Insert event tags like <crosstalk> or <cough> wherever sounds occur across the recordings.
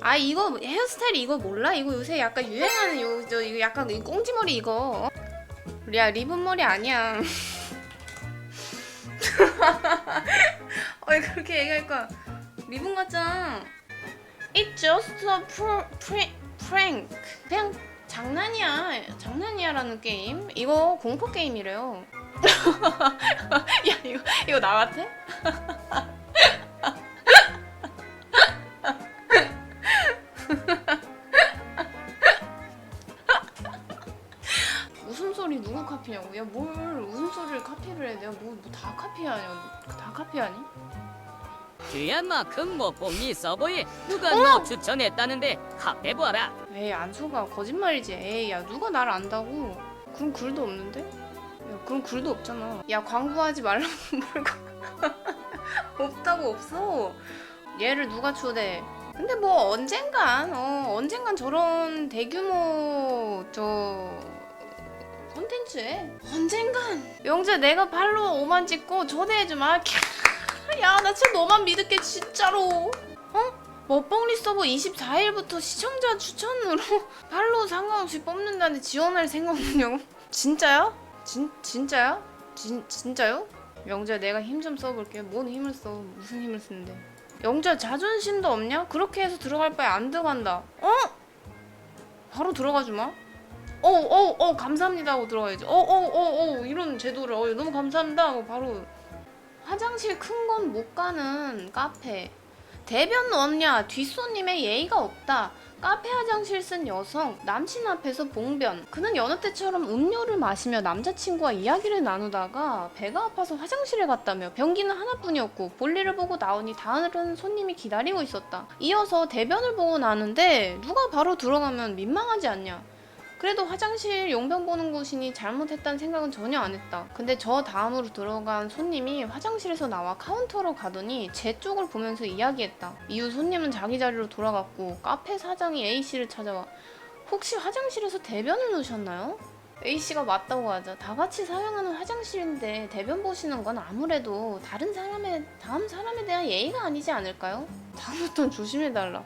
아 이거 헤어스타일 이거 몰라? 이거 요새 약간 유행하는 요 저 이거 약간 이 꽁지머리 이거. 야 <laughs> 리본 머리 아니야. 어 그렇게 얘기하니까 리본 같잖아. It's just a pr- pr- prank. 그냥 장난이야. 장난이야라는 게임. 이거 공포 게임이래요. <laughs> 야 이거 이거 나 같아? <laughs> 웃음소리 누구 카피냐고? 야뭘 웃음소리를 카피를 해? 내가 뭐다 카피하냐? 다 카피하니? 큰뭐 봄이 서버에 누가 너 추천했다는데 카페 보아라 에이 안소가 거짓말이지. 에이 야 누가 날 안다고? 그런 글도 없는데? 야 그런 글도 없잖아. 야 광고하지 말라고 <laughs> 뭘 광- <laughs> 없다고 없어. 얘를 누가 초대? 근데 뭐 언젠간 어 언젠간 저런 대규모 저 콘텐츠에 언젠간 영재 내가 발로 5만 찍고 초대해줘 마. 야나 진짜 너만 믿을게 진짜로. 먹봉리 서버 24일부터 시청자 추천으로 <laughs> 팔로우 상관없이 뽑는다는데 지원할 생각 없냐고? 진짜요? 진 진짜요? 진 진짜요? 영재 내가 힘 좀 써볼게. 뭔 힘을 써? 무슨 힘을 쓰는데? 영재 자존심도 없냐? 그렇게 해서 들어갈 바에 안 들어간다. 어? 바로 들어가 주마. 어어어 어, 감사합니다 하고 들어가야지. 어어어 어, 이런 제도를 어, 너무 감사합니다 하고 바로 화장실 큰 건 못 가는 카페. 대변 언냐 뒷손님의 예의가 없다. 카페 화장실 쓴 여성 남친 앞에서 봉변. 그는 여느 때처럼 음료를 마시며 남자친구와 이야기를 나누다가 배가 아파서 화장실에 갔다며 변기는 하나뿐이었고 볼일을 보고 나오니 다른 손님이 기다리고 있었다. 이어서 대변을 보고 나는데 누가 바로 들어가면 민망하지 않냐. 그래도 화장실 용변 보는 곳이니 잘못했다는 생각은 전혀 안 했다. 근데 저 다음으로 들어간 손님이 화장실에서 나와 카운터로 가더니 제 쪽을 보면서 이야기했다. 이후 손님은 자기 자리로 돌아갔고 카페 사장이 A씨를 찾아와 혹시 화장실에서 대변을 놓으셨나요? A씨가 맞다고 하자 다 같이 사용하는 화장실인데 대변 보시는 건 아무래도 다른 사람의 다음 사람에 대한 예의가 아니지 않을까요? 다음부터는 조심해달라.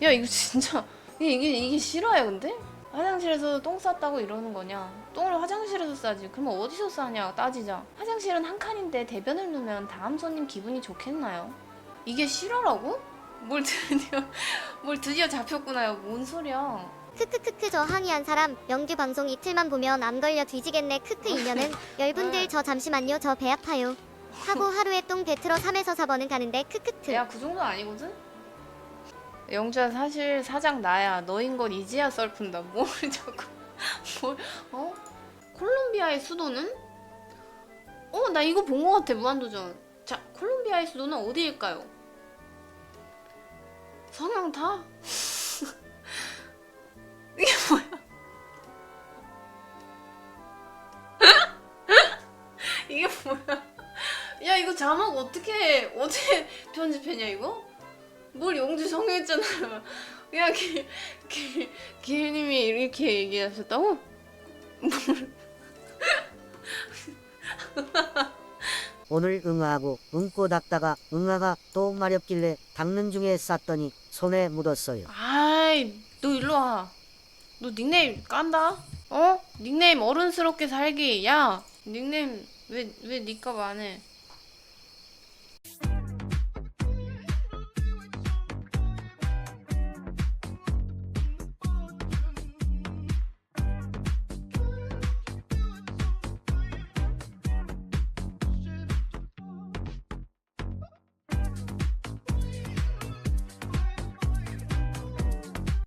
야 이거 진짜 이게 이게, 이게 실화야 근데? 화장실에서 똥 쌌다고 이러는 거냐? 똥을 화장실에서 싸지. 그러면 어디서 싸냐? 따지자. 화장실은 한 칸인데 대변을 누면 다음 손님 기분이 좋겠나요? 이게 실화라고? 뭘 드디어 <laughs> 뭘 드디어 잡혔구나요. 뭔 소리야? 크크크크 저 항의한 사람 영규 방송 이틀만 보면 암 걸려 뒤지겠네 크크 이년은 <laughs> 열분들 저 잠시만요 저 배 아파요 하고 하루에 똥 배틀어 3에서 4번은 가는데 크크크 야 그 정도는 아니거든? 영주야 사실 사장 나야. 너인 건 이제야 썰푼다. 뭘 <laughs> 자꾸 뭘 어? 콜롬비아의 수도는? 어 나 이거 본 것 같아 무한도전. 자 콜롬비아의 수도는 어디일까요? 성형타? <laughs> 이게 뭐야? <laughs> 이게 뭐야? 야 이거 자막 어떻게 어떻게 편집했냐 이거? 뭘 영주 성형했잖아요. 야 기, 기, 기일님이 이렇게 얘기하셨다고? 오늘 응아하고 응꼬 닦다가 응아가 또 마렵길래 닦는 중에 쌌더니 손에 묻었어요. 아이 너 일로 와. 너 닉네임 깐다? 어? 닉네임 어른스럽게 살기. 야 닉네임 왜 왜 니값 안 해?